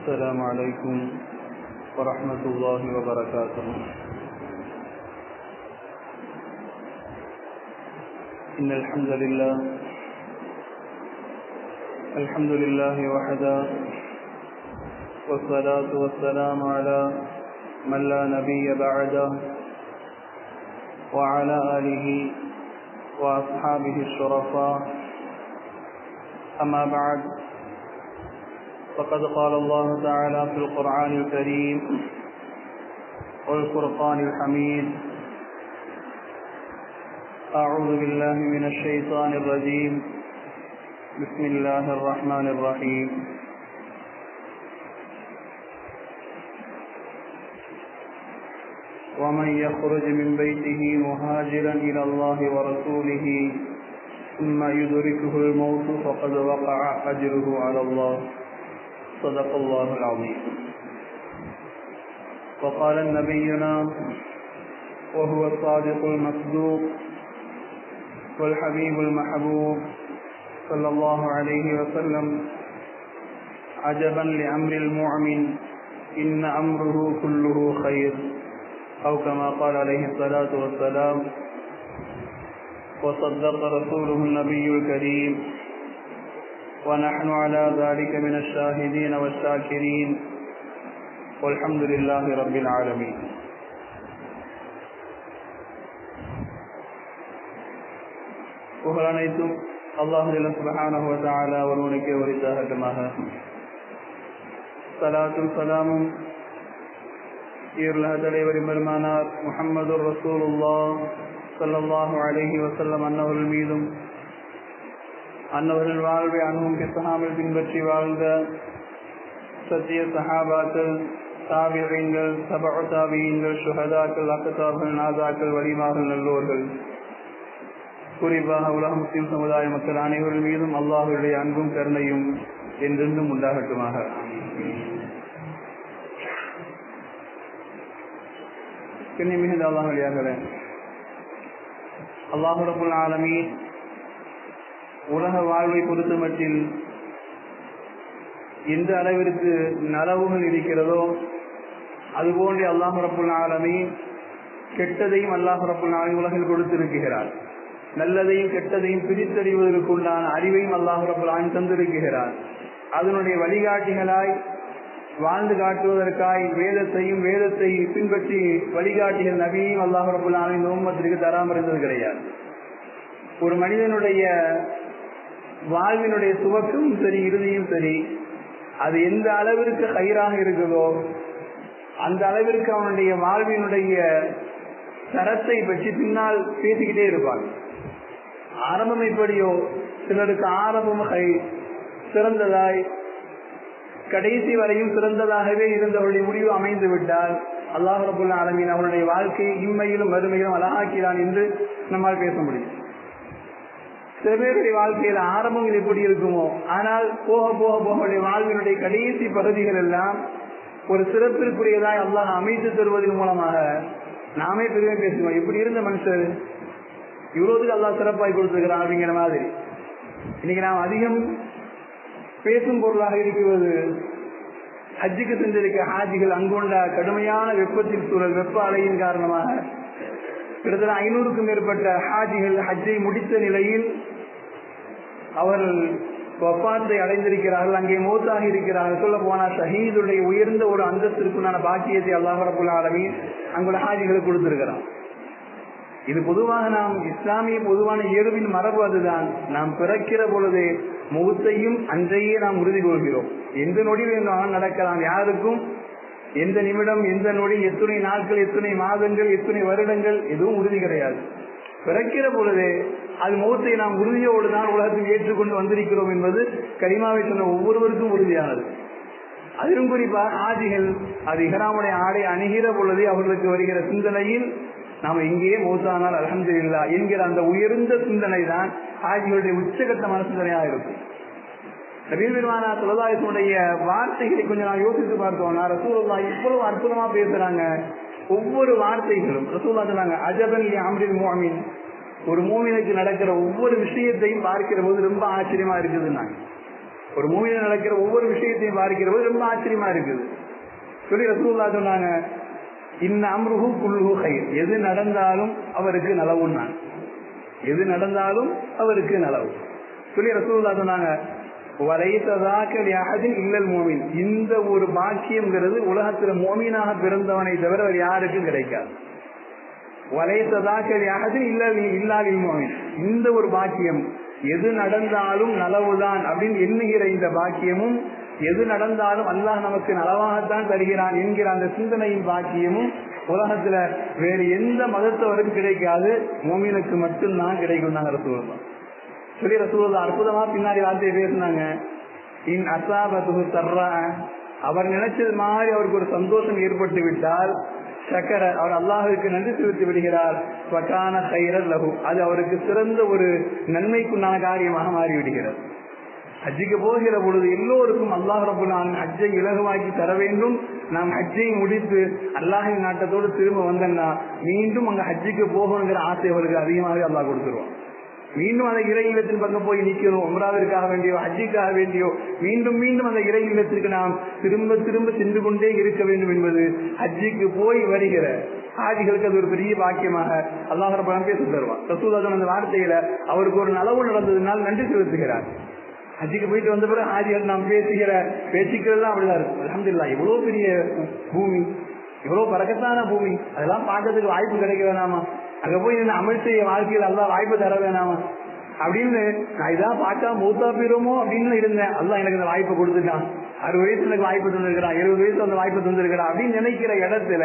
السلام عليكم ورحمة الله وبركاته. إن الحمد لله الحمد لله وحده والصلاة والسلام على من لا نبي بعده وعلى آله وأصحابه الشرفاء. أما بعد فقد قال الله تعالى في القرآن الكريم والفرقان الحميد. أعوذ بالله من الشيطان الرجيم. بسم الله الرحمن الرحيم. ومن يخرج من بيته مهاجرا إلى الله ورسوله ثم يدركه الموت فقد وقع أجره على الله. صدق الله العظيم. وقال نبينا وهو الصادق المصدوق والحبيب المحبوب صلى الله عليه وسلم. عجبا لأمر المؤمن إن أمره كله خير أو كما قال عليه الصلاة والسلام وصدق رسوله النبي الكريم ونحن على ذلك من الشاهدين والشاكرين والحمد لله رب العالمين புகழ் அனைத்தும் அல்லாஹு சுபஹானஹு தஆலா ஒருவனுக்கே உரித்தாகட்டுமாக சலாத்தும் சலாமும் ஈருலக தலைவர் பெருமானார் முஹம்மது ரசூலுல்லா சல்லல்லாஹு அலைஹி வசல்லம் அன்னவர்கள் மீதும் அன்னவர்கள் வாழ்வை அணுவும் பிசகாமல் பின்பற்றி வாழ்ந்த சத்திய சஹாபாக்கள் தாவியங்கள் சபா தாவியங்கள் சுஹதாக்கள் அக்கத்தார்கள் நாதாக்கள் வலிமார்கள் நல்லோர்கள் குறிப்பாக உலக முஸ்லிம் சமுதாய மக்கள் அனைவர்கள் மீதும் அல்லாஹுடைய அன்பும் கருணையும் என்றென்றும் உண்டாகட்டுமாக பின்னி மிகுந்த அல்லாஹுடையாகவே அல்லாஹு ரபுல் ஆலமி உலக வாழ்வை பொறுத்த மட்டில் எந்த அளவிற்கு நலவுகள் இருக்கிறதோ அதுபோன்று அல்லாஹு ரபுல் ஆலமி கெட்டதையும் அல்லாஹ் ரபுல் ஆலமி உலகில் கொடுத்திருக்கிறார். நல்லதையும் கெட்டதையும் பிரித்தறிவதற்குண்டான அறிவையும் அல்லாஹு ரபுல் ஆலமி தந்திருக்கிறார். அதனுடைய வழிகாட்டிகளாய் வாழ்ந்து காட்டுவதற்காய் வேதத்தையும் வேதத்தை பின்பற்றி வழிகாட்டிகள் நபியையும் அல்லாஹரப்பு ரபுல் ஆலமி நோமத்திற்கு தராமல் இருந்தது கிடையாது. ஒரு மனிதனுடைய வாழ்வினுடைய துவக்கமும் சரி இறுதியும் சரி அது எந்த அளவிற்கு கயிறாக இருக்குதோ அந்த அளவிற்கு அவனுடைய வாழ்வினுடைய தரத்தை பற்றி பின்னால் பேசிக்கிட்டே இருப்பாங்க ஆரம்பம் எப்படியோ சிலருக்கு ஆரம்பம் கை சிறந்ததாய் கடைசி வரையும் சிறந்ததாகவே இருந்தவருடைய முடிவு அமைந்து விட்டால் அல்லாஹ் ரபுல்ல ஆலமீன் அவருடைய வாழ்க்கையை இம்மையிலும் வறுமையிலும் அழகாக்கிறான் என்று நம்மால் பேச முடியும். சில வாழ்க்கையில ஆரம்பங்கள் எப்படி இருக்குமோ ஆனால் போக போக போக வாழ்வினுடைய கடைசி பகுதிகள் எல்லாம் ஒரு சிறப்பிற்குரியதாய் அல்லாஹ் அமைத்து தருவதன் மூலமாக நாமே பெருமை பேசுவோம். இப்படி இருந்த மனுஷர்? இவ்வளவுக்கு அல்லாஹ் சிறப்பாய் கொடுத்துருக்கிறான் அப்படிங்கிற மாதிரி. இன்னைக்கு நாம் அதிகம் பேசும் பொருளாக இருக்கிறது ஹஜ்ஜுக்கு சென்றிருக்க ஹாஜிகள் அங்குண்ட கடுமையான வெப்பத்தின் சூழல் வெப்ப அலையின் காரணமாக கிட்டத்தட்ட ஐநூறுக்கும் மேற்பட்ட ஹாஜிகள் ஹஜ்ஜை முடித்த நிலையில் அவர்கள் வப்பாத்தை அடைந்திருக்கிறார்கள் அங்கே மூத்தாக இருக்கிறார்கள். சொல்ல போனா ஷஹீதுடைய உயர்ந்த ஒரு அந்தஸ்திற்குண்டான பாக்கியத்தை அல்லாஹ் ரபுல் ஆலமி அங்குள்ள ஹாஜிகளுக்கு கொடுத்திருக்கிறான். இது பொதுவாக நாம் இஸ்லாமிய பொதுவான இயல்பின் மரபு அதுதான். நாம் பிறக்கிற பொழுது முகத்தையும் அன்றையே நாம் உறுதி கொள்கிறோம் எந்த நொடி வேண்டாம் நடக்கலாம். யாருக்கும் எந்த நிமிடம் எந்த நொடி எத்தனை நாட்கள் எத்தனை மாதங்கள் எத்தனை வருடங்கள் எதுவும் உறுதி கிடையாது. பிறக்கிற பொழுது அது முகத்தை நாம் உறுதியோடு தான் உலகத்தில் ஏற்றுக்கொண்டு வந்திருக்கிறோம் என்பது கரிமாவை சொன்ன ஒவ்வொருவருக்கும் உறுதியானது. அதிலும் குறிப்பாக ஆதிகள் அது இஹராமுடைய ஆடை அணுகிற பொழுது அவர்களுக்கு வருகிற சிந்தனையில் நாம இங்கேயே மௌத்தானால் அலமது இல்லா என்கிற அந்த உயர்ந்த சிந்தனை தான் ஆஜிகளுடைய உச்சகட்டமான சிந்தனையாக இருக்கும். நபீர்மானா தொழிலாளர்களுடைய வார்த்தைகளை கொஞ்சம் நான் யோசித்து பார்த்தோம்னா நான் ரசூல்லா இவ்வளவு அற்புதமா பேசுறாங்க. ஒவ்வொரு வார்த்தைகளும் ரசூல்லா சொன்னாங்க அஜபன் அம்ரில் மோமின் ஒரு மூமினுக்கு நடக்கிற ஒவ்வொரு விஷயத்தையும் பார்க்கிற போது ரொம்ப ஆச்சரியமா இருக்குதுன்னாங்க ஒரு மூவியில நடக்கிற ஒவ்வொரு விஷயத்தையும் பார்க்கிற போது ரொம்ப ஆச்சரியமா இருக்குது. சொல்லி ரசூல்லா சொன்னாங்க இன்ன அம்ருஹு குல்ஹு கயிர் எது நடந்தாலும் அவருக்கு நலவுன்னாங்க எது நடந்தாலும் அவருக்கு நலவு சொல்லி ரசூல்லா சொன்னாங்க வலைத்ததாக்கல் இல்லல் மோமின். இந்த ஒரு பாக்கியம்ங்கிறது உலகத்துல மோமீனாக பிறந்தவனை தவிர அவர் யாருக்கும் கிடைக்காது. வலைத்ததாக்கல் யாகதில் இல்லல் இல்லாலில் மோமின். இந்த ஒரு பாக்கியம். எது நடந்தாலும் நலவுதான் அப்படின்னு எண்ணுகிற இந்த பாக்கியமும் எது நடந்தாலும் அல்லாஹ் நமக்கு நலவாகத்தான் தருகிறான் என்கிற அந்த சிந்தனையின் பாக்கியமும் உலகத்துல வேறு எந்த மதத்தவருக்கும் கிடைக்காது. மோமினுக்கு மட்டும்தான் கிடைக்கும் நாங்க ரசூல்லா சொல்லி ரசூல்லா அற்புதமா பின்னாடி வார்த்தையை பேசினாங்க. இன் அசாபத்து தர்றா அவர் நினைச்சது மாதிரி அவருக்கு ஒரு சந்தோஷம் ஏற்பட்டு விட்டால் சக்கர அவர் அல்லாஹுக்கு நன்றி செலுத்தி விடுகிறார். வக்கான கைரல் லகு அது அவருக்கு சிறந்த ஒரு நன்மைக்குண்டான காரியமாக மாறிவிடுகிறது. ஹஜ்ஜுக்கு போகிற பொழுது எல்லோருக்கும் அல்லாஹ் ரபுல்லான் ஹஜ்ஜை இலகுவாக்கி தர வேண்டும். நாம் ஹஜ்ஜை முடித்து அல்லாஹின் நாட்டத்தோடு திரும்ப வந்தேன்னா மீண்டும் அங்க ஹஜ்ஜிக்கு போகணுங்கிற ஆசை அவருக்கு அதிகமாகவே அல்லாஹ் கொடுத்துருவோம் மீண்டும் அந்த இறை இல்லத்தின் பக்கம் போய் நிற்கணும் உம்ராவிற்காக வேண்டியோ அஜிக்காக வேண்டியோ மீண்டும் மீண்டும் அந்த இறை இல்லத்திற்கு நாம் திரும்ப திரும்ப சென்று கொண்டே இருக்க வேண்டும் என்பது அஜிக்கு போய் வருகிற ஹாஜிகளுக்கு அது ஒரு பெரிய பாக்கியமாக அல்லாஹ் படம் பேசி தருவான். ரசூலாசன் அந்த வார்த்தையில அவருக்கு ஒரு நலவு நடந்ததுனால் நன்றி செலுத்துகிறார். ஹஜ்ஜிக்கு போயிட்டு வந்த பிறகு ஹாஜிகள் நாம் பேசுகிற பேச்சுக்கள் அப்படிதான் இருக்கும். அலமதுல்லா இவ்வளவு பெரிய பூமி இவ்வளவு பறக்கத்தான பூமி அதெல்லாம் பார்க்கறதுக்கு வாய்ப்பு கிடைக்க வேணாமா? அங்க போய் என்ன அமல் செய்ய வாழ்க்கையில் அல்லா வாய்ப்பு தர வேணாமா. அப்படின்னு நான் இதான் பார்த்தா மூத்தா போயிருமோ அப்படின்னு இருந்தேன். அல்லா எனக்கு இந்த வாய்ப்பை கொடுத்துட்டான். அறுபது வயசு எனக்கு வாய்ப்பு தந்திருக்கிறான். இருபது வயசு அந்த வாய்ப்பு தந்திருக்கிறான் அப்படின்னு நினைக்கிற இடத்துல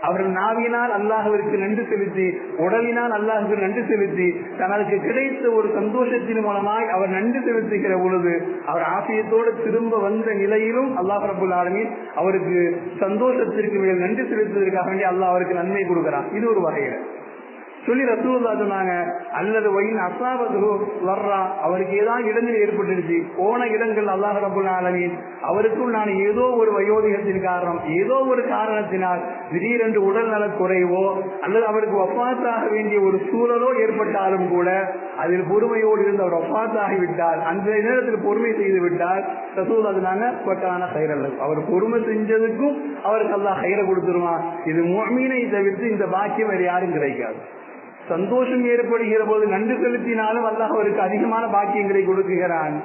அவர் நாவினால் அல்லாஹுவிற்கு நன்றி செலுத்தி உடலினால் அல்லாஹுக்கு நன்றி செலுத்தி தனக்கு கிடைத்த ஒரு சந்தோஷத்தின் மூலமாய் அவர் நன்றி செலுத்துகிற பொழுது அவர் ஆசியத்தோடு திரும்ப வந்த நிலையிலும் அல்லாஹ் ரபுல் ஆலமின் அவருக்கு சந்தோஷத்திற்கு மேல் நன்றி செலுத்துவதற்காக வேண்டி அல்லாஹ் அவருக்கு நன்மை கொடுக்கிறான். இது ஒரு வகையில. சொல்லி ரசூல்லா சொன்னாங்க அல்லது ஒயின் அசாபது வர்றா அவருக்கு ஏதாவது இடங்கள் ஏற்பட்டுருச்சு. போன இடங்கள் அல்லாஹ் ரபுல் ஆலமீன் அவருக்கும் நான் ஏதோ ஒரு வயோதிகத்தின் காரணம் ஏதோ ஒரு காரணத்தினால் திடீரென்று உடல் நலக் குறைவோ அல்லது அவருக்கு ஒப்பாத்தாக வேண்டிய ஒரு சூழலோ ஏற்பட்டாலும் கூட அதில் பொறுமையோடு இருந்து அவர் ஒப்பாத்தாகிவிட்டால் அந்த நேரத்தில் பொறுமை செய்து விட்டால் ரசூல் அதனால பட்டான கயிறல்ல. அவர் பொறுமை செஞ்சதுக்கும் அவருக்கு அல்லா கயிறை கொடுத்துருவான். இது மீனை தவிர்த்து இந்த பாக்கியம் வேறு யாரும் கிடைக்காது. சந்தோஷம் ஏற்படுகிற போது நன்றி செலுத்தினாலும் அல்லாஹ் அவருக்கு அதிகமான பாக்கியங்களை கொடுக்குகிறான்.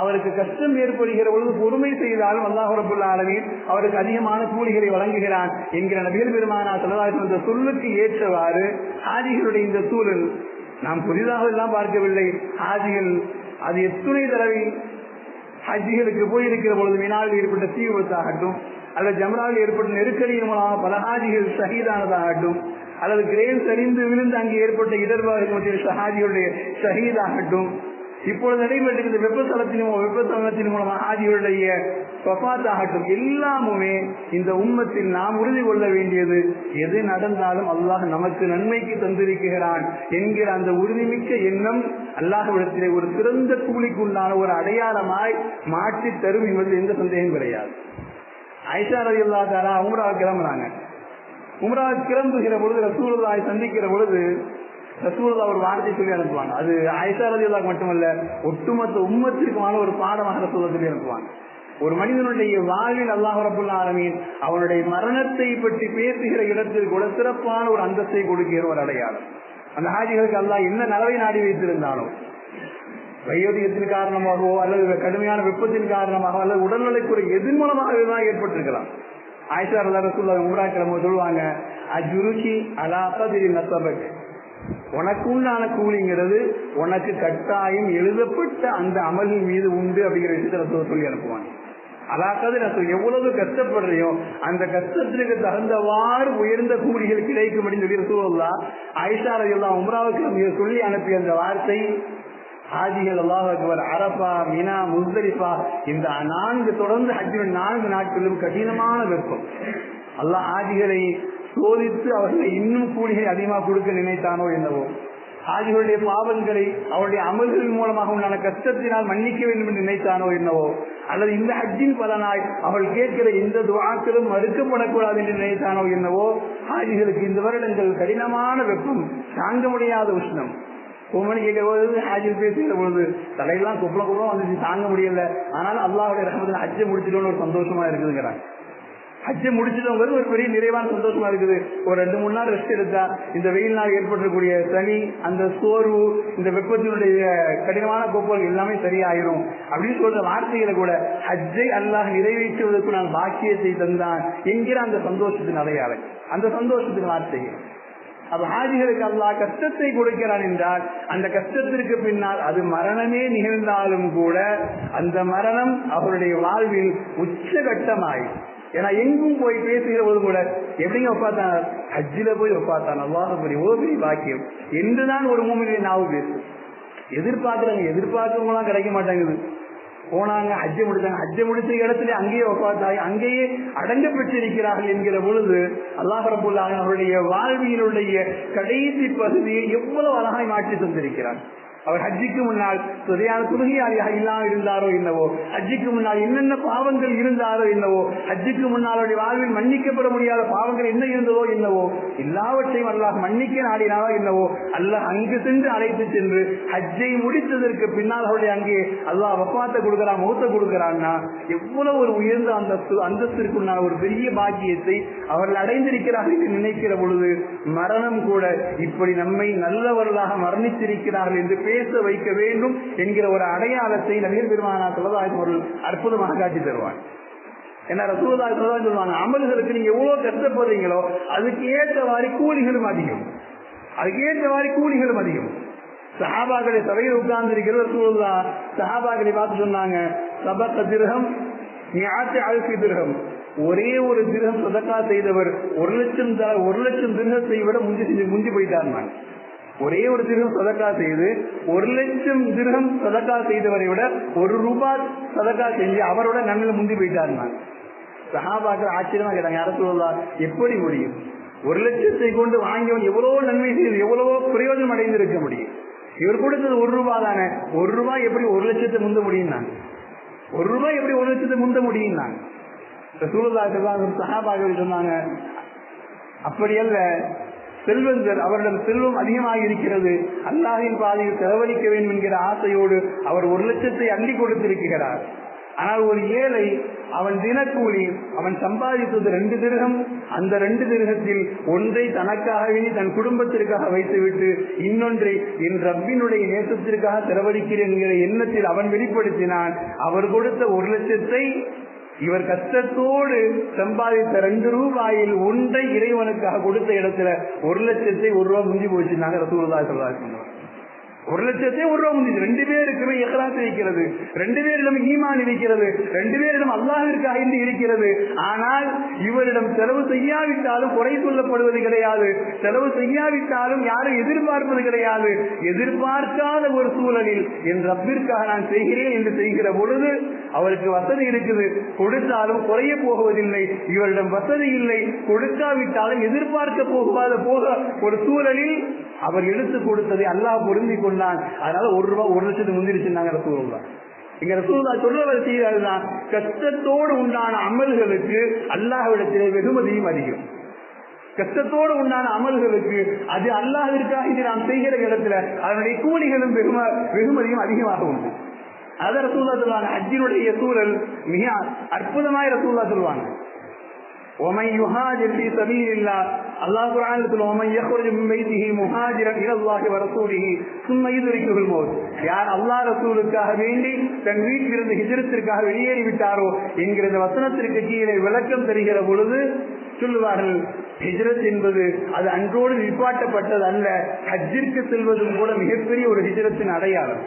அவருக்கு கஷ்டம் ஏற்படுகிற பொழுது பொறுமை செய்தாலும் அல்லாஹ் அளவில் அவருக்கு அதிகமான கூலிகளை வழங்குகிறான் என்கிற நபிகள் பெருமானா சொல்லதாக இந்த சொல்லுக்கு ஏற்றவாறு ஆதிகளுடைய இந்த சூழல் நாம் புதிதாக எல்லாம் பார்க்கவில்லை. ஆதிகள் அது எத்துணை தடவை ஹஜ்ஜிகளுக்கு போயிருக்கிற பொழுது மினாவில் ஏற்பட்ட தீ விபத்தாகட்டும் அல்லது ஜம்ராவில் ஏற்பட்ட நெருக்கடியின் மூலமாக பல ஹாஜிகள் சகிதானதாகட்டும் அல்லது கிரேன் சரிந்து விழுந்து அங்கே ஏற்பட்ட இடர்பாடுகள் மத்திய ஷஹீதாகட்டும் இப்பொழுது நடைபெற்றிருந்த வெப்பசலத்தின் வெப்பத்தலத்தின் மூலமாக ஆதிகளுடைய ஆகட்டும் எல்லாமுமே இந்த உம்மத்தில் நாம் உறுதி கொள்ள வேண்டியது எது நடந்தாலும் அல்லாஹ் நமக்கு நன்மைக்கு தந்திருக்கிறான் என்கிற அந்த உறுதிமிக்க எண்ணம் அல்லாஹ்விடத்திலே ஒரு சிறந்த கூலிக்குண்டான ஒரு அடையாளமாய் மாற்றி தரும் என்பதில் எந்த சந்தேகம் கிடையாது. ஐஷா ரவி அல்லா தாரா கிளம்புறாங்க. உம்ரா கிளம்புகிற பொழுது ரசூலாய் சந்திக்கிற பொழுது ரசூலா ஒரு வார்த்தை சொல்லி அனுப்புவாங்க. அது ஆயிஷா ரதி மட்டுமல்ல ஒட்டுமொத்த உம்மத்திற்குமான ஒரு பாடமாக ரசூலா சொல்லி அனுப்புவாங்க. ஒரு மனிதனுடைய வாழ்வில் அல்லாஹ் ரபுல்லா ஆலமீன் அவனுடைய மரணத்தை பற்றி பேசுகிற இடத்தில் கூட சிறப்பான ஒரு அந்தஸ்தை கொடுக்கிற ஒரு அடையாளம். அந்த ஹாஜிகளுக்கு அல்லாஹ் என்ன நலவை நாடி வைத்திருந்தாலும் வயோதிகத்தின் காரணமாகவோ அல்லது கடுமையான வெப்பத்தின் காரணமாக அல்லது உடல்நலைக்குறை எதன் மூலமாக ஏற்பட்டிருக்கலாம். ஆயிஷா ரதா ரசூல்லா உம்ரா கிளம்ப சொல்லுவாங்க அஜுருகி அலாபதிரி நசபக். உனக்கு உண்டான கூலிங்கிறது உனக்கு கட்டாயம் எழுதப்பட்ட அந்த அமலின் மீது உண்டு அப்படிங்கிற விஷயத்தை சொல்லி அனுப்புவாங்க. அலாக்காது நான் எவ்வளவு கஷ்டப்படுறியோ அந்த கஷ்டத்திற்கு தகுந்தவாறு உயர்ந்த கூலிகள் கிடைக்கும் அப்படின்னு சொல்லி ரசூல்லா ஆயிஷா ரதியெல்லாம் உம்ராவுக்கு சொல்லி அனுப்பிய அந்த வார்த்தை ஹாஜிகள் அல்லாஹ் அக்பர் அரபா மினா முஸ்தலிஃபா இந்த நான்கு தொடர்ந்து ஹஜ்ஜின் நான்கு நாட்களிலும் கடினமான வெப்பம். அல்லாஹ் ஆதிகளை சோதித்து அவர்களை இன்னும் கூலிகளை அதிகமாக கொடுக்க நினைத்தானோ என்னவோ. ஆதிகளுடைய பாவங்களை அவருடைய அமல்களின் மூலமாக உண்டான கஷ்டத்தினால் மன்னிக்க வேண்டும் என்று நினைத்தானோ என்னவோ. அல்லது இந்த ஹஜ்ஜின் பலனாய் அவள் கேட்கிற எந்த துவாக்களும் மறுக்கப்படக்கூடாது என்று நினைத்தானோ என்னவோ. ஆதிகளுக்கு இந்த வருடங்கள் கடினமான வெப்பம் தாங்க முடியாத உஷ்ணம். உமனி கேட்கிற போது ஹாஜில் பேசுகிற பொழுது. தலையெல்லாம் குப்பல குப்பலம் வந்துச்சு தாங்க முடியல. ஆனால் அல்லாவுடைய ரஹமத்தில் ஹஜ்ஜை முடிச்சிடணும்னு ஒரு சந்தோஷமா இருக்குதுங்கிறாங்க. ஹஜ்ஜை முடிச்சிட்டோங்கிறது ஒரு பெரிய நிறைவான சந்தோஷமா இருக்குது. ஒரு ரெண்டு மூணு நாள் ரெஸ்ட் எடுத்தா இந்த வெயில் நாள் ஏற்பட்டிருக்கக்கூடிய சனி அந்த சோர்வு இந்த வெப்பத்தினுடைய கடினமான கோப்பல் எல்லாமே சரியாயிரும். அப்படின்னு சொல்ற வார்த்தைகளை கூட ஹஜ்ஜை அல்லாஹ் நிறைவேற்றுவதற்கு நான் பாக்கியத்தை தந்தான் என்கிற அந்த சந்தோஷத்தின் அடையாளம். அந்த சந்தோஷத்தின் வார்த்தைகள். அப்ப ஹாஜிகளுக்கு அல்லா கஷ்டத்தை கொடுக்கிறான் என்றால் அந்த கஷ்டத்திற்கு பின்னால் அது மரணமே நிகழ்ந்தாலும் கூட அந்த மரணம் அவருடைய வாழ்வில் உச்சகட்டமாய். ஏன்னா எங்கும் போய் பேசுகிற போது கூட எப்படிங்க ஒப்பாத்தான் ஹஜ்ஜில போய் ஒப்பாத்தான். அல்லாஹ் பெரிய பாக்கியம். என்றுதான் ஒரு மூமிலே நாவு பேசும். எதிர்பார்க்கிறாங்க எதிர்பார்க்கவங்களாம் கிடைக்க மாட்டேங்குது போனாங்க அஜ்ஜ முடிச்சாங்க. ஹஜ்ஜை முடிச்ச இடத்துல அங்கேயே ஒப்பாத்தாய் அங்கேயே அடங்க பெற்றிருக்கிறார்கள் என்கிற பொழுது அல்லாஹ் அவருடைய வாழ்வியலுடைய கடைசி பகுதியை எவ்வளவு அழகாய் மாற்றி தந்திருக்கிறார். அவர் ஹஜ்ஜிக்கு முன்னால் சரியான துருகியாளியாக இல்லாமல் இருந்தாரோ என்னவோ? ஹஜ்ஜிக்கு முன்னால் என்னென்ன பாவங்கள் இருந்தாரோ என்னவோ? ஹஜ்ஜிக்கு முன்னால் அவருடைய வாழ்வில் மன்னிக்கப்பட முடியாத பாவங்கள் என்ன இருந்ததோ என்னவோ? எல்லாவற்றையும் அல்லாஹ் மன்னிக்க நாடினாரோ என்னவோ? அல்லாஹ் அங்கு சென்று அழைத்து சென்று ஹஜ்ஜை முடித்ததற்கு பின்னால் அவருடைய அங்கே அல்லாஹ் வப்பாத்தை கொடுக்கிறான் முகத்தை கொடுக்கிறான்னா எவ்வளவு ஒரு உயர்ந்த அந்தஸ்து அந்தஸ்திற்குண்டான ஒரு பெரிய பாக்கியத்தை அவர்கள் அடைந்திருக்கிறார்கள் என்று நினைக்கிற பொழுது மரணம் கூட இப்படி நம்மை நல்லவர்களாக மரணித்திருக்கிறார்கள் என்று பேச வைக்க வேண்டும் என்கிற ஒரு அடையாளத்தை நவீர் பெருமானா சொல்லதாய் ஒரு அற்புதமாக காட்சி தருவான் என்ன ரசூதாய் சொல்லுவாங்க அமல்களுக்கு நீங்க எவ்வளவு கஷ்டப்படுறீங்களோ அதுக்கு ஏற்றவாறு கூலிகளும் அதிகம். அதுக்கு ஏற்றவாறு கூலிகளும் அதிகம். சஹாபாக்களை சபையில் உட்கார்ந்து இருக்கிறது ரசூல்லா சஹாபாக்களை பார்த்து சொன்னாங்க சபத்த திருகம் ஞாத்து திருகம் ஒரே ஒரு திருகம் சதக்கா செய்தவர் ஒரு லட்சம் ஒரு லட்சம் திருகத்தை விட முந்தி செஞ்சு முந்தி போயிட்டார் நான் ஒரே ஒரு திருகம் சதக்கா செய்து ஒரு லட்சம் திருகம் சதக்கா செய்தவரை விட ஒரு ரூபாய் சதக்கா செஞ்சு அவரோட நன்மையில முந்தி போயிட்டார் நான் சஹாபாக்கள் ஆச்சரியமா கேட்டாங்க யார சொல்லலாம் எப்படி முடியும்? ஒரு லட்சத்தை கொண்டு வாங்கியவன் எவ்வளவோ நன்மை செய்து எவ்வளவோ பிரயோஜனம் அடைந்திருக்க முடியும்? இவர் கொடுத்தது ஒரு ரூபாய் தானே ஒரு ரூபாய் எப்படி ஒரு லட்சத்தை முந்த முடியும் நான் ஒரு ரூபாய் எப்படி ஒரு லட்சத்தை முந்த முடியும் நான் சூழலாக சஹாபாக்கள் சொன்னாங்க அப்படியல்ல செல்வந்தர் அவரிடம் செல்வம் அதிகமாக இருக்கிறது அல்லாஹின் பாதையில் செலவழிக்க வேண்டும் என்கிற ஆசையோடு அவர் ஒரு லட்சத்தை அள்ளி கொடுத்திருக்கிறார். ஆனால் ஒரு ஏழை அவன் தினக்கூலி அவன் சம்பாதித்தது ரெண்டு திருகம் அந்த ரெண்டு திருகத்தில் ஒன்றை தனக்காகவே தன் குடும்பத்திற்காக வைத்துவிட்டு இன்னொன்றை என் ரப்பினுடைய நேசத்திற்காக செலவழிக்கிறேன் என்கிற எண்ணத்தில் அவன் வெளிப்படுத்தினான். அவர் கொடுத்த ஒரு லட்சத்தை இவர் கஷ்டத்தோடு சம்பாதித்த ரெண்டு ரூபாயில் ஒன்றை இறைவனுக்காக கொடுத்த இடத்துல ஒரு லட்சத்தை ஒரு ரூபா முந்தி போச்சுனாங்க ரசூலுல்லாஹி ஸல்லல்லாஹு அலைஹி ஒரு லட்சத்தே ஒரு ரூபா முந்தி ரெண்டு பேருக்குமே எஹ்ராஸ் இருக்கிறது. ரெண்டு பேரிடம் ஈமான் இருக்கிறது. ரெண்டு பேரிடம் அல்லாவிற்கு இன்று இருக்கிறது. ஆனால் இவரிடம் செலவு செய்யாவிட்டாலும் குறை சொல்லப்படுவது கிடையாது. செலவு செய்யாவிட்டாலும் யாரும் எதிர்பார்ப்பது கிடையாது. எதிர்பார்க்காத ஒரு சூழலில் என் ரப்பிற்காக நான் செய்கிறேன் என்று செய்கிற பொழுது அவருக்கு வசதி இருக்குது. கொடுத்தாலும் குறைய போகுவதில்லை. இவரிடம் வசதி இல்லை. கொடுக்காவிட்டாலும் எதிர்பார்க்க போகாத போக ஒரு சூழலில் அவர் எடுத்து கொடுத்ததை அல்லாஹ் பொருந்தி கொண்டான் அதனால ஒரு ரூபா ஒரு லட்சத்துக்கு முந்திரிச்சுனாங்க ரசூலுல்லா. இங்க ரசூலுல்லா சொல்றவர் செய்தால்தான் கஷ்டத்தோடு உண்டான அமல்களுக்கு அல்லாஹ்விடத்திலே வெகுமதியும் அதிகம். கஷ்டத்தோடு உண்டான அமல்களுக்கு அது அல்லாஹிற்காக இது நாம் செய்கிற இடத்துல அதனுடைய கூலிகளும் வெகும வெகுமதியும் அதிகமாக உண்டு. அதை ரசூல்லா சொல்லுவாங்க அஜினுடைய சூழல் மிக அற்புதமாய் ரசூல்லா சொல்லுவாங்க. ومن يهاجر في سبيل الله الله قرآن يقول ومن يخرج من بيته مهاجرا إلى الله ورسوله ثم يدركه الموت யார் அல்லாஹ் ரசூலுக்காக வேண்டி தன் வீட்டிலிருந்து ஹிஜரத்திற்காக வெளியேறி விட்டாரோ என்கிற இந்த வசனத்திற்கு கீழே விளக்கம் தருகிற பொழுது சொல்லுவார்கள் ஹிஜரத் என்பது அது அன்றோடு நிப்பாட்டப்பட்டது அல்ல ஹஜ்ஜிற்கு செல்வதும் கூட மிகப்பெரிய ஒரு ஹிஜரத்தின் அடையாளம்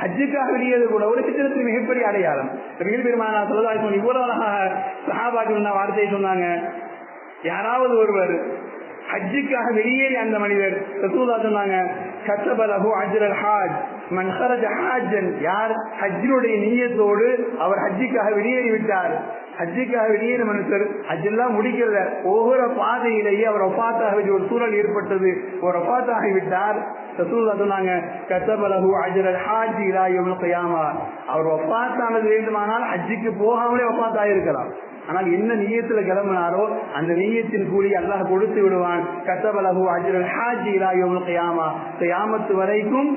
ஹஜ்ஜுக்காக வெளியேறது கூட ஒரு சித்திரத்தில் மிகப்பெரிய அடையாளம். நபிகள் பெருமானா சொல்லலாம் இவ்வளவு அழகாக சஹாபாக்கள் வார்த்தையை சொன்னாங்க. யாராவது ஒருவர் ஹஜ்ஜுக்காக வெளியேறி அந்த மனிதர் ரசூலா சொன்னாங்க கத்தபலஹு அஜ்ரல் ஹாஜ் மன் ஹாஜன். யார் ஹஜ்ஜினுடைய நீயத்தோடு அவர் ஹஜ்ஜுக்காக வெளியேறி விட்டார் ஹஜ்ஜுக்காக வெளியேற மனுஷர் ஹஜ்ஜெல்லாம் முடிக்கல. ஒவ்வொரு பாதையிலேயே அவர் ஒப்பாத்தாக வேண்டிய ஒரு சூழல் ஏற்பட்டது. ஒரு ஒப்பாத்தாகி விட்டார் ரசூல்லா சொன்னாங்க கத்தபலஹு அஜ்ரல் ஹாஜி இலா யௌமல் அவர் ஒப்பாத்தானது வேண்டுமானால் ஹஜ்ஜுக்கு போகாமலே ஒப்பாத்தாக இருக்கலாம் ஆனால் என்ன நீயத்துல கிளம்பினாரோ அந்த நீயத்தின் கூலி அல்லாஹ் கொடுத்து விடுவான். கத்தபலகு அஜரல் ஹாஜி இலாயோம் கையாமா. கையாமத்து வரைக்கும்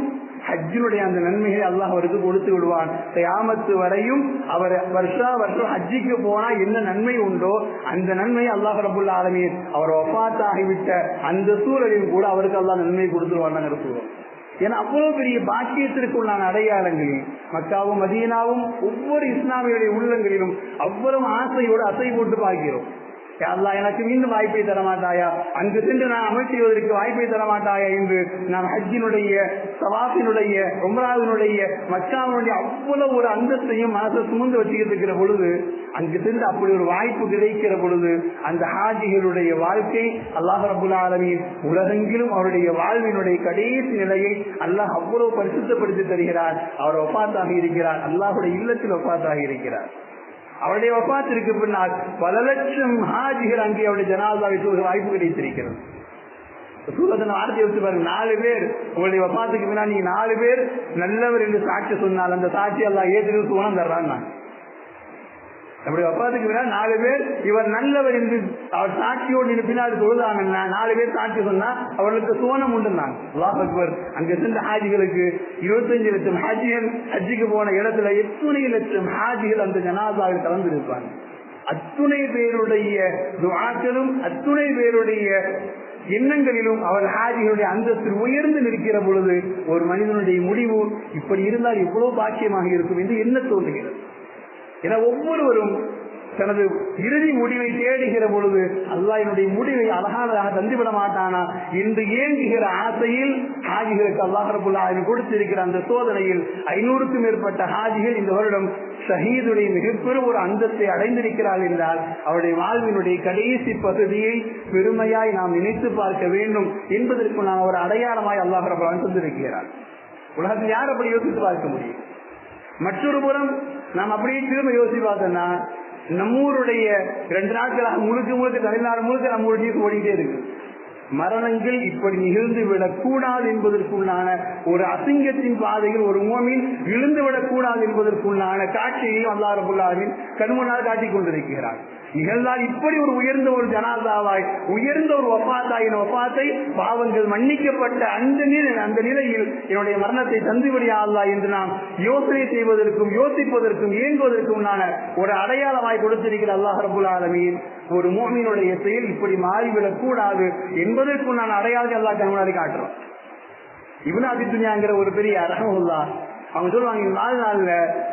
ஹஜ்ஜினுடைய அந்த நன்மைகளை அல்லாஹ் அவருக்கு கொடுத்து விடுவான். தயாமத்து வரையும் அவர் வருஷா வருஷம் ஹஜ்ஜிக்கு போனா என்ன நன்மை உண்டோ அந்த நன்மை அல்லாஹ் ரபுல்லா ஆலமீர் அவர் ஒப்பாத்தாகிவிட்ட அந்த சூழலையும் கூட அவருக்கு அல்லாஹ் நன்மை கொடுத்துருவான் சொல்லுவோம் ஏன்னா அவ்வளவு பெரிய பாக்கியத்திற்குள்ளான அடையாளங்களில் மக்காவும் மதீனாவும் ஒவ்வொரு இஸ்லாமியுடைய உள்ளங்களிலும் அவ்வளவு ஆசையோடு அசை போட்டு பார்க்கிறோம். அல்லா எனக்கு மீண்டும் வாய்ப்பை தரமாட்டாயா? அங்கு சென்று நான் அமல் செய்வதற்கு வாய்ப்பை தரமாட்டாயா என்று நான் ஹஜ்ஜினுடைய சவாஃபினுடைய உம்ராவினுடைய மச்சாவினுடைய அவ்வளவு ஒரு அந்தஸ்தையும் மனசை சுமந்து வச்சுக்கிட்டு இருக்கிற பொழுது அங்கு சென்று அப்படி ஒரு வாய்ப்பு கிடைக்கிற பொழுது அந்த ஹாஜிகளுடைய வாழ்க்கை அல்லாஹ் ரபுல் ஆலமீன் உலகெங்கிலும் அவருடைய வாழ்வினுடைய கடைசி நிலையை அல்லாஹ் அவ்வளவு பரிசுத்தப்படுத்தி தருகிறார். அவர் ஒப்பாத்தாக இருக்கிறார். அல்லாஹுடைய இல்லத்தில் ஒப்பாத்தாக இருக்கிறார். அவருடைய வப்பாத்திற்கு பின்னால் பல லட்சம் ஹாஜிகள் அங்கே அவருடைய ஜனாதாவை சொல்கிற வாய்ப்பு கிடைத்திருக்கிறது. சூரத்தின் வார்த்தை வச்சு பாருங்க. நாலு பேர் உங்களுடைய வப்பாத்துக்கு பின்னால் நீங்க நாலு பேர் நல்லவர் என்று சாட்சி சொன்னால் அந்த சாட்சி எல்லாம் ஏற்று சுவனம் தர்றான் நான் நம்முடைய வப்பாத்துக்கு பின்னால் நாலு பேர் இவர் நல்லவர் என்று அவர் சாட்சியோடு நின்று பின்னாடி தொழுதாங்கன்னா நாலு பேர் சாட்சி சொன்னா அவர்களுக்கு சுவனம் உண்டுனாங்க. அல்லாஹ் அக்பர். அங்க சென்ற ஹாஜிகளுக்கு இருபத்தஞ்சு லட்சம் ஹாஜிகள் ஹஜ்ஜிக்கு போன இடத்துல எத்தனை லட்சம் ஹாஜிகள் அந்த ஜனாதாவில் கலந்திருப்பாங்க. அத்துணை பேருடைய துவாக்களும் அத்துணை பேருடைய எண்ணங்களிலும் அவர் ஹாஜிகளுடைய அந்தஸ்தில் உயர்ந்து நிற்கிற பொழுது ஒரு மனிதனுடைய முடிவு இப்படி இருந்தால் எவ்வளவு பாக்கியமாக இருக்கும் என்று என்ன தோன்றுகிறது என ஒவ்வொருவரும் தனது இறுதி முடிவை தேடுகிற பொழுது அல்லா என்னுடைய முடிவை அழகானதாக தந்துவிட மாட்டானா? என்று ஏங்குகிற ஆசையில் ஹாஜிகளுக்கு அல்லாஹ் கொடுத்திருக்கிற அந்த சோதனையில் ஐநூறுக்கும் மேற்பட்ட ஹாஜிகள் இந்த வருடம் ஷஹீதுடைய மிகப்பெரும் ஒரு அந்தத்தை அடைந்திருக்கிறார் என்றால் அவருடைய வாழ்வினுடைய கடைசி பகுதியை பெருமையாய் நாம் நினைத்து பார்க்க வேண்டும் என்பதற்கு நாம் ஒரு அடையாளமாய் அல்லாஹரபுல்லான் தந்திருக்கிறார் உலகத்தில் யார் அப்படி யோசித்து பார்க்க முடியும்? மற்றொரு புறம் நாம் அப்படியே திரும்ப யோசிச்சு பார்த்தோம்னா நம்மூருடைய ரெண்டு நாட்களாக முழுக்க முழுக்க தமிழ்நாடு முழுக்க நம்மளுடைய ஓடிட்டே இருக்கு. மரணங்கள் இப்படி நிகழ்ந்து விடக்கூடாது என்பதற்குள்ளான ஒரு அசிங்கத்தின் பாதையில் ஒரு மோமின் விழுந்து விடக்கூடாது என்பதற்குள்ளான காட்சியையும் அல்லா ரபுல்லாவின் கண்முன்னால் காட்டிக் கொண்டிருக்கிறார். நிகழ்ந்தால் இப்படி ஒரு உயர்ந்த ஒரு ஜனாதாவாய் உயர்ந்த ஒரு ஒப்பாத்தாயின் ஒப்பாத்தை பாவங்கள் மன்னிக்கப்பட்ட அந்த நிலை அந்த நிலையில் என்னுடைய மரணத்தை தந்துவிடியா என்று நாம் யோசனை செய்வதற்கும் யோசிப்பதற்கும் இயங்குவதற்கும் ஒரு அடையாளமாய் கொடுத்திருக்கிற அல்லாஹ் ரபுல் ஆலமீன் ஒரு மோமியினுடைய செயல் இப்படி மாறிவிடக் கூடாது என்பதற்கும் நான் அடையாளம் அல்லா கண்முன்னாடி காட்டுறோம் இவனாதி துணியாங்கிற ஒரு பெரிய அரகமுல்லா அவங்க சொல்லுவாங்க நாலு நாள்ல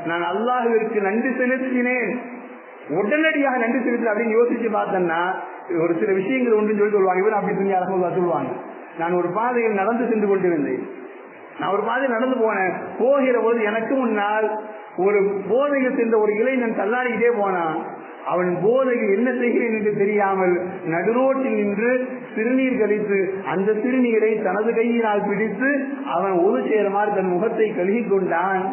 நான் அல்லாஹுவிற்கு நன்றி செலுத்தினேன். உடனடியாக நன்றி செலுத்தல் அப்படின்னு யோசிச்சு பார்த்தேன்னா ஒரு சில விஷயங்கள் ஒன்று சொல்லி சொல்லுவாங்க. இவர் அப்படி சொல்லி அரகமுல்லா சொல்லுவாங்க. நான் ஒரு பாதையில் நடந்து சென்று கொண்டிருந்தேன். நான் ஒரு பாதையில் நடந்து போனேன். போகிற போது எனக்கு முன்னால் ஒரு போதையில் சென்ற ஒரு இளைஞன் தள்ளாடிக்கிட்டே போனான். அவன் போதையில் என்ன செய்கிறேன் என்று தெரியாமல் நடுரோட்டில் நின்று சிறுநீர் கழித்து அந்த சிறுநீரை தனது கையினால் பிடித்து அவன் ஒரு சேரமாறு தன் முகத்தை கழுகி கொண்டான்.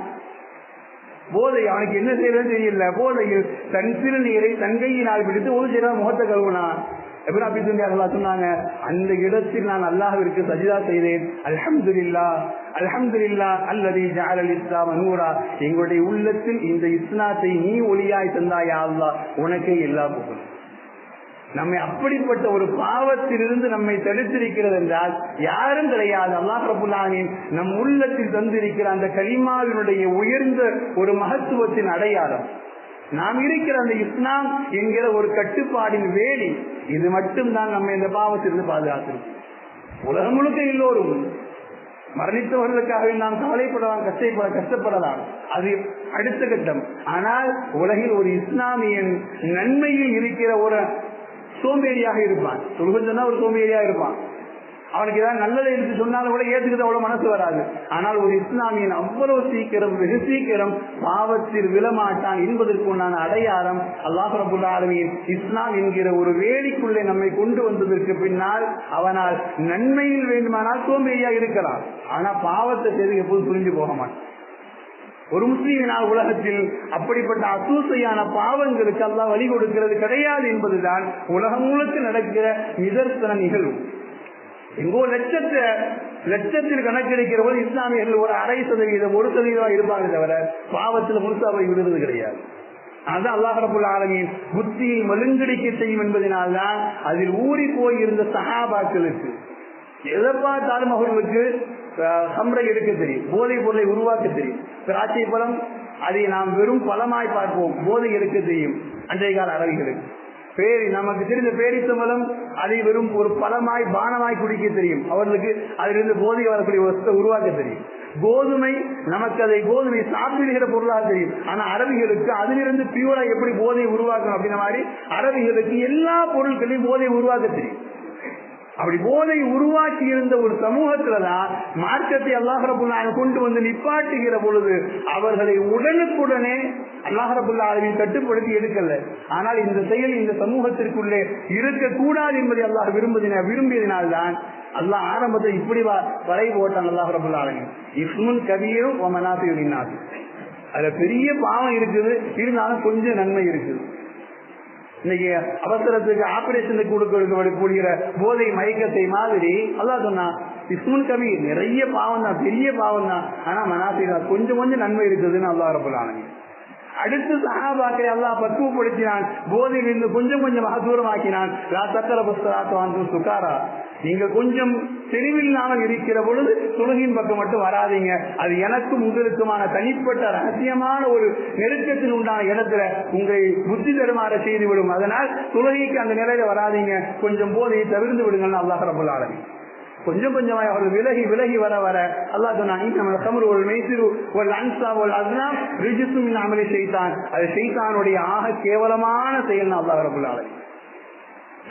போதை அவனுக்கு என்ன செய்யறதுன்னு தெரியல. போதையில் தன் சிறுநீரை தன் தங்கையினால் பிடித்து ஒரு சில முகத்தை கழுவுனான். எப்படி அப்படி சொன்னாங்க அந்த இடத்தில் நான் அல்லாஹிற்கு சஜிதா செய்தேன். அலமது இல்லா அல்லது ஜாலல் இஸ்லாம் நூரா. எங்களுடைய உள்ளத்தில் இந்த இஸ்லாத்தை நீ ஒளியாய் தந்தாயா அல்லா உனக்கே எல்லா புகழும். நம்மை அப்படிப்பட்ட ஒரு பாவத்திலிருந்து நம்மை தடுத்திருக்கிறது என்றால் யாரும் கிடையாது. அல்லாஹ் பிரபுல்லானின் நம் உள்ளத்தில் தந்திருக்கிற அந்த கலிமாவினுடைய உயர்ந்த ஒரு மகத்துவத்தின் அடையாளம். நாம் இருக்கிற அந்த இஸ்லாம் என்கிற ஒரு கட்டுப்பாடின் வேலி. இது மட்டும்தான் நம்ம இந்த பாவத்திலிருந்து பாதுகாத்திருக்கும் உலகம் முழுக்க எல்லோரும் மரணித்தவர்களுக்காக நாம் கவலைப்படலாம் கஷ்டப்பட கஷ்டப்படலாம். அது அடுத்த கட்டம். ஆனால் உலகில் ஒரு இஸ்லாமியன் நன்மையில் இருக்கிற ஒரு சோம்பேறியாக இருப்பான். சொல்லுன்னா ஒரு சோம்பேறியா இருப்பான். அவனுக்கு ஏதாவது நல்லதை எடுத்து சொன்னாலும் கூட ஏத்துக்கிறது அவ்வளவு மனசு வராது. ஆனால் ஒரு இஸ்லாமியன் அவ்வளவு சீக்கிரம் வெகு சீக்கிரம் பாவத்தில் விழமாட்டான் என்பதற்கு உண்டான அடையாளம் அல்லாஹ் ரபுல் ஆலமியின் இஸ்லாம் என்கிற ஒரு வேடிக்குள்ளே நம்மை கொண்டு வந்ததற்கு பின்னால் அவனால் நன்மையில் வேண்டுமானால் சோம்பேறியா இருக்கலாம். ஆனா பாவத்தை செய்து எப்போது புரிஞ்சு போக மாட்டான். ஒரு முஸ்லீமினால் உலகத்தில் அப்படிப்பட்ட அசூசையான பாவங்களுக்கு எல்லாம் வழி கொடுக்கிறது கிடையாது என்பதுதான் உலகம் முழுக்க நடக்கிற நிதர்சன நிகழ்வு எங்கோ லட்சத்தை லட்சத்தில் கணக்கெடுக்கிற போது இஸ்லாமியர்கள் ஒரு அரை சதவீதம் ஒரு சதவீதம் இருப்பாங்க தவிர பாவத்தில் முழுசா போய் விடுறது கிடையாது. அது அல்லாஹ் ரபுல் ஆலமின் புத்தியை மழுங்கடிக்க செய்யும் என்பதனால்தான் அதில் ஊறி போய் இருந்த சஹாபாக்களுக்கு எதை பார்த்தாலும் அவர்களுக்கு சம்ரை எடுக்க தெரியும். போதை பொருளை உருவாக்க தெரியும். திராட்சை பழம் அதை நாம் வெறும் பழமாய் பார்ப்போம். போதை எடுக்க தெரியும்? அன்றைய கால அரபிகளுக்கு பேரி நமக்கு தெரிந்த பேரித்தம்பலம் அதை வெறும் ஒரு பழமாய் பானமாய் குடிக்க தெரியும். அவர்களுக்கு அதிலிருந்து போதை வரக்கூடிய வசத்தை உருவாக்க தெரியும். கோதுமை நமக்கு அதை கோதுமை சாப்பிடுகிற பொருளாக தெரியும். ஆனா அரபிகளுக்கு அதிலிருந்து பியூரா எப்படி போதை உருவாக்கணும் அப்படின்ற மாதிரி அரபிகளுக்கு எல்லா பொருட்களையும் போதை உருவாக்க தெரியும். அப்படி போதை உருவாக்கி இருந்த ஒரு சமூகத்துலதான் மார்க்கத்தை அல்லாஹரபுல்லா கொண்டு வந்து நிப்பாட்டுகிற பொழுது அவர்களை உடனுக்குடனே அல்லாஹரபுல்லாவின் கட்டுப்படுத்தி எடுக்கல. ஆனால் இந்த செயல் இந்த சமூகத்திற்குள்ளே இருக்கக்கூடாது என்பதை அல்லாஹ் விரும்புதின விரும்பியதினால்தான் அல்லாஹ் ஆரம்பத்தில் இப்படி வரை போட்டான் அல்லாஹ் இஸ்முன் கபீரும் அதுல பெரிய பாவம் இருக்குது இருந்தாலும் கொஞ்சம் நன்மை இருக்குது. இன்னைக்கு அவசரத்துக்கு ஆபரேஷனுக்கு கொடுக்கக்கூடிய போதை மயக்கத்தை மாதிரி அல்லா சொன்னா இஸ்முன் கவி நிறைய பாவம் தான் பெரிய பாவம் தான் ஆனா மனாசிரா கொஞ்சம் கொஞ்சம் நன்மை இருக்குதுன்னு அல்லா ரபுல்லானங்க அடுத்து சகாபாக்களை எல்லாம் பக்குவப்படுத்தினான் போதையில் இருந்து கொஞ்சம் கொஞ்சமாக தூரமாக்கினான். சக்கர புஸ்தகாத்து சுகாரா. நீங்க கொஞ்சம் தெளிவில்லாமல் இருக்கிற பொழுது துலகின் பக்கம் மட்டும் வராதீங்க. அது எனக்கும் உங்களுக்குமான தனிப்பட்ட ரகசியமான ஒரு நெருக்கத்தில் உண்டான இடத்துல உங்களை புத்தி தருமாற செய்துவிடும். அதனால் துலகிக்கு அந்த நிலையில வராதீங்க. கொஞ்சம் போதையை தவிர்த்து விடுங்கள் அல்லாஹ் ரபுல் ஆலமி கொஞ்சம் கொஞ்சமாய் அவர்கள் விலகி விலகி வர வர அல்லா சொன்னாங்க ஒரு ஒரு செய்தான் அது செய்தானுடைய ஆக கேவலமான செயல் அல்லா ரபுல்லாலை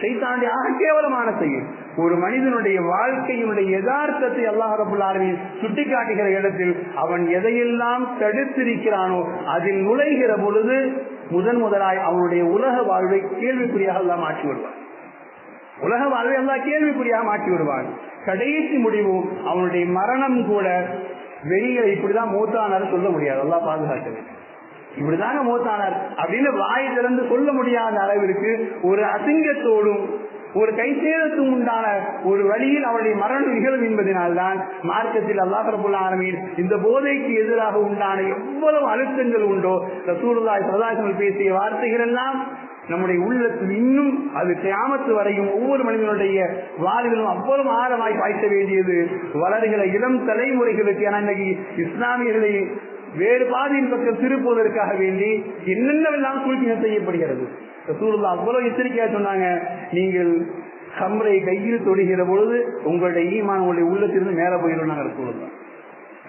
செய்தானுடைய ஆக கேவலமான செயல். ஒரு மனிதனுடைய வாழ்க்கையினுடைய யதார்த்தத்தை அல்லாஹ் சுட்டிக்காட்டுகிற சுட்டி காட்டுகிற இடத்தில் அவன் எதையெல்லாம் தடுத்திருக்கிறானோ அதில் நுழைகிற பொழுது முதன் முதலாய் அவனுடைய உலக வாழ்வை கேள்விக்குறியாக எல்லாம் மாற்றி விடுவான் உலக வாழ்வை எல்லாம் கேள்விக்குறியாக மாற்றி விடுவான் கடைசி முடிவும் அவனுடைய மரணம் கூட வெளியில இப்படிதான் மூத்தானார் சொல்ல முடியாது. எல்லாம் பாதுகாக்க இப்படிதாங்க மூத்தானார். அப்படின்னு வாய் திறந்து சொல்ல முடியாத அளவிற்கு ஒரு அசிங்கத்தோடும் ஒரு கைசேதத்தும் உண்டான ஒரு வழியில் அவருடைய மரணம் நிகழும் என்பதனால்தான் மார்க்கத்தில் அல்லாஹ் ஆரம்பியில் இந்த போதைக்கு எதிராக உண்டான எவ்வளவு அழுத்தங்கள் உண்டோ ரசூலுல்லாய் சதாசங்கள் பேசிய வார்த்தைகள் எல்லாம் நம்முடைய உள்ளத்தில் இன்னும் அது கிராமத்து வரையும் ஒவ்வொரு மனிதனுடைய வாழ்விலும் அவ்வளவு ஆழமாய் பாய்ச்ச வேண்டியது. வளர்கிற இளம் தலைமுறைகளுக்கு என இன்னைக்கு இஸ்லாமியர்களை வேறு பாதையின் பக்கம் திருப்புவதற்காக வேண்டி என்னென்னவெல்லாம் சூழ்ச்சி செய்யப்படுகிறது. ரசூலுல்லா அவ்வளவு எச்சரிக்கையா சொன்னாங்க. நீங்கள் கம்பரை கையில் தொடுகிற பொழுது உங்களுடைய ஈமான் உங்களுடைய உள்ளத்திலிருந்து மேல போயிடும் நாங்கள் ரசூலுல்லா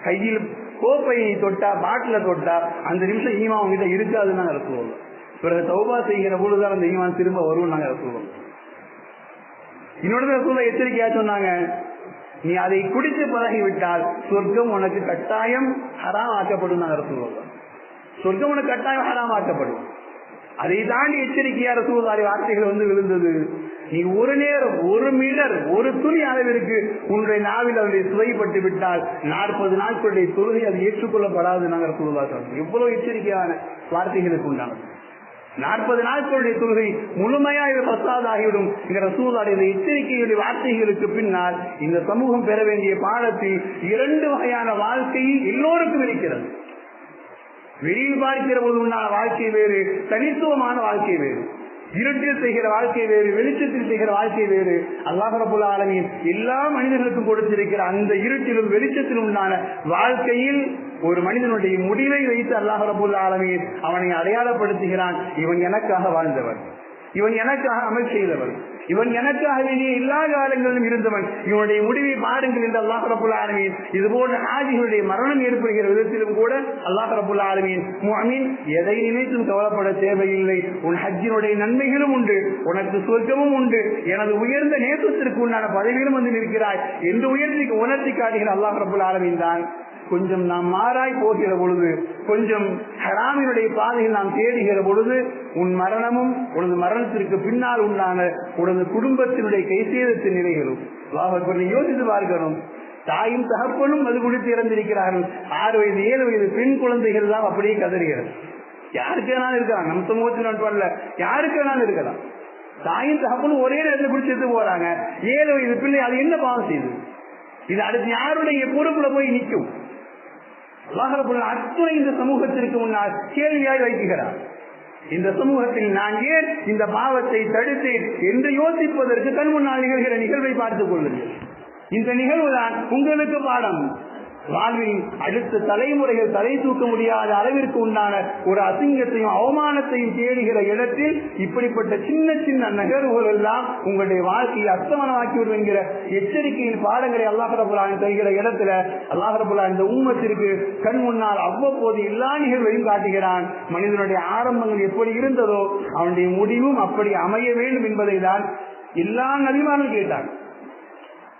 கையில் கோப்பையை தொட்டா பாட்டில தொட்டா அந்த நிமிஷம் ஈமா உங்ககிட்ட இருக்காதுன்னு நாங்கள் ரசூலுல்லா பிறகு தௌபா செய்கிற பொழுதுதான் அந்த ஈமான் திரும்ப வரும் நாங்க ரசூலுல்லா இன்னொரு ரசூலுல்லா எச்சரிக்கையா சொன்னாங்க நீ அதை குடித்து பழகிவிட்டால் சொர்க்கம் உனக்கு கட்டாயம் ஹராம் ஆக்கப்படும் நாங்க ரசூலுல்லா சொர்க்கம் உனக்கு கட்டாயம் ஹராம் ஆக்கப்படும். அதை தாண்டி எச்சரிக்கையார சூழ்நிலை வார்த்தைகள் வந்து விழுந்தது. நீ ஒரு நேரம் ஒரு மீட்டர் ஒரு துணி அளவிற்கு உன்னுடைய நாவில் அவருடைய சுவைப்பட்டு விட்டால் நாற்பது நாட்களுடைய தொழுகை அது ஏற்றுக்கொள்ளப்படாது நாங்கள் ரசூலுல்லாஹி எவ்வளவு எச்சரிக்கையான வார்த்தைகளுக்கு உண்டானது நாற்பது நாட்களுடைய தொழுகை முழுமையா இது பத்தாதாகிவிடும் ஆகிவிடும். இந்த இந்த எச்சரிக்கையுடைய வார்த்தைகளுக்கு பின்னால் இந்த சமூகம் பெற வேண்டிய பாடத்தில் இரண்டு வகையான வாழ்க்கை எல்லோருக்கும் இருக்கிறது. வெளியில் பார்க்கிற போது உண்டான வாழ்க்கை வேறு தனித்துவமான வாழ்க்கை வேறு. இருட்டில் செய்கிற வாழ்க்கை வேறு வெளிச்சத்தில் செய்கிற வாழ்க்கை வேறு. அல்லாஹரபுல்ல ஆலமின் எல்லா மனிதர்களுக்கும் கொடுத்திருக்கிற அந்த இருட்டிலும் வெளிச்சத்திலும் உண்டான வாழ்க்கையில் ஒரு மனிதனுடைய முடிவை வைத்து அல்லாஹரபுல்ல ஆலமின் அவனை அடையாளப்படுத்துகிறான். இவன் எனக்காக வாழ்ந்தவன். இவன் எனக்காக அமல் செய்தவன். இவன் எனக்காக வேண்டிய எல்லா காலங்களிலும் இருந்தவன். இவனுடைய முடிவை பாருங்கள் என்று அல்லாஹ் ரபுல் ஆலமீன். இது போன்ற ஆதிகளுடைய மரணம் ஏற்படுகிற விதத்திலும் கூட அல்லாஹ் ரபுல் ஆலமீன். முஅமின் எதை நினைத்தும் கவலைப்பட தேவையில்லை. உன் ஹஜ்ஜினுடைய நன்மைகளும் உண்டு. உனக்கு சொர்க்கமும் உண்டு. எனது உயர்ந்த நேசத்திற்கு உண்டான பதவியிலும் வந்து நிற்கிறாய் என்று உயர்த்தி உணர்த்தி காட்டுகிற அல்லாஹ் ரபுல் ஆலமீன் தான். கொஞ்சம் நாம் மாறாய் போகிற பொழுது கொஞ்சம் ஹராமினுடைய பாதையில் நாம் தேடுகிற பொழுது உன் மரணமும் உனது மரணத்திற்கு பின்னால் உண்டான உனது குடும்பத்தினுடைய கைசேதத்தின் நிலைகளும். யோசித்து பார்க்கணும். தாயும் தகப்பனும் அது குறித்து இறந்திருக்கிறார்கள். ஆறு வயது ஏழு வயது பெண் குழந்தைகள் தான் அப்படியே கதறுகிறது. யாருக்கு வேணாலும் இருக்கலாம். நம் சமூகத்தில் நட்பல்ல யாருக்கு வேணாலும் இருக்கலாம். தாயும் தகப்பனும் ஒரே நேரத்தில் குடிச்சிட்டு போறாங்க. ஏழு வயது பிள்ளை அது என்ன பாவம் செய்யுது இது அடுத்து யாருடைய பொறுப்புல போய் நிற்கும்? அல்லாஹரபுல்லா அத்துணை இந்த சமூகத்திற்கு முன்னால் கேள்வியாய் வைக்கிறார். இந்த சமூகத்தில் நான் ஏன் இந்த பாவத்தை தடுத்தேன் என்று யோசிப்பதற்கு கண் முன்னால் நிகழ்கிற நிகழ்வை பார்த்துக் கொள்ளுங்கள். இந்த நிகழ்வுதான் உங்களுக்கு பாடம். வாழ்வில் அடுத்த தலைமுறைகள் தலை தூக்க முடியாத அளவிற்கு உண்டான ஒரு அசிங்கத்தையும் அவமானத்தையும் தேடுகிற இடத்தில் இப்படிப்பட்ட சின்ன சின்ன நகர்வுகள் எல்லாம் உங்களுடைய வாழ்க்கையை அஸ்தமனமாக்கிவிடும் என்கிற எச்சரிக்கையின் பாடங்களை அல்லாஹரபுல்லான் தருகிற இடத்துல அல்லாஹரபுல்லா இந்த ஊமத்திற்கு கண் முன்னால் அவ்வப்போது எல்லா நிகழ்வையும் காட்டுகிறான். மனிதனுடைய ஆரம்பங்கள் எப்படி இருந்ததோ அவனுடைய முடிவும் அப்படி அமைய வேண்டும் என்பதை தான் எல்லா நபிமானும் கேட்டாங்க.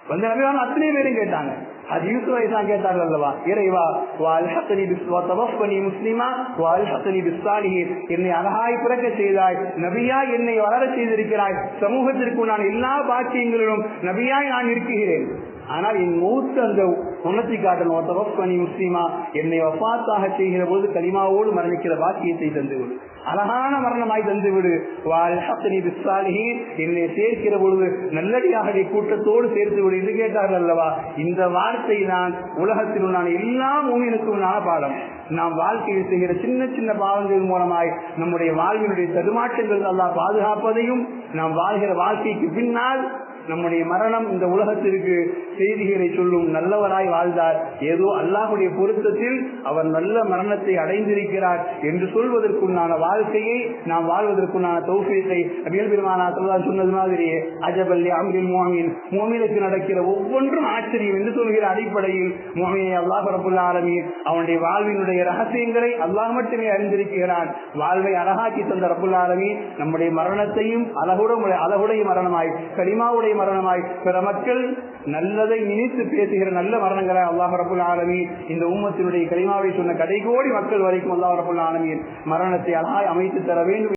வந்த நபிமானும் அத்தனை பேரும் கேட்டாங்க. அது யூசுப் அலிஸ்லாம் கேட்டார்கள் அல்லவா இறைவா வாழ்ஹத்தனி தவஃபனி முஸ்லிமா வாழ்ஹத்தனி பிஸ்தானிகி என்னை அழகாய் பிறக்க செய்தாய் நபியா என்னை வளர செய்திருக்கிறாய் சமூகத்திற்கு நான் எல்லா பாக்கியங்களிலும் நபியாய் நான் இருக்கிறேன் ஆனால் என் மூத்த அந்த உணர்த்தி காட்டணும். தவஃபனி முஸ்லீமா என்னை வப்பாத்தாக செய்கிற போது கலிமாவோடு மரணிக்கிற பாக்கியத்தை தந்துவிடு. அழகான மரணமாய் தந்துவிடு. வாழ்ஹத்தனி பிஸ்தாலிஹீன் என்னை சேர்க்கிற பொழுது நல்லடியாக கூட்டத்தோடு சேர்த்து விடு என்று கேட்டார்கள் அல்லவா? இந்த வார்த்தை தான் உலகத்தில் நான் எல்லா மூமினுக்கும் பாடம். நாம் வாழ்க்கையில் செய்கிற சின்ன சின்ன பாவங்கள் மூலமாய் நம்முடைய வாழ்வினுடைய தடுமாற்றங்கள் எல்லாம் பாதுகாப்பதையும் நாம் வாழ்கிற வாழ்க்கைக்கு பின்னால் நம்முடைய மரணம் இந்த உலகத்திற்கு செய்திகளை சொல்லும் நல்லவராய் வாழ்ந்தார். ஏதோ அல்லாஹுடைய பொருத்தத்தில் அவர் நல்ல மரணத்தை அடைந்திருக்கிறார் என்று சொல்வதற்குண்டான வாழ்க்கையை நாம் வாழ்வதற்குண்டான தௌஃபீத்தை அபியல் பெருமானா சொன்னது மாதிரியே அஜபல்லி அமிரில் மோமின் மோமினுக்கு நடக்கிற ஒவ்வொன்றும் ஆச்சரியம் என்று சொல்கிற அடிப்படையில் மோமினை அல்லாஹ் ரபுல்லா ஆலமீன் அவனுடைய வாழ்வினுடைய ரகசியங்களை அல்லாஹ் மட்டுமே அறிந்திருக்கிறான். வாழ்வை அழகாக்கி தந்த ரபுல்லா ஆலமீன் நம்முடைய மரணத்தையும் அழகுடைய அழகுடைய மரணமாய் கரிமாவுடைய மரணமாய் பிற மக்கள் நல்ல நல்லதை நினைத்து பேசுகிற நல்ல மரணங்களை அல்லாஹ் ரபுல் ஆலமி இந்த உம்மத்தினுடைய கரிமாவை சொன்ன கடைகோடி மக்கள் வரைக்கும் அல்லாஹ் ரபுல் ஆலமியின் மரணத்தை அழகாய் அமைத்து தர வேண்டும்.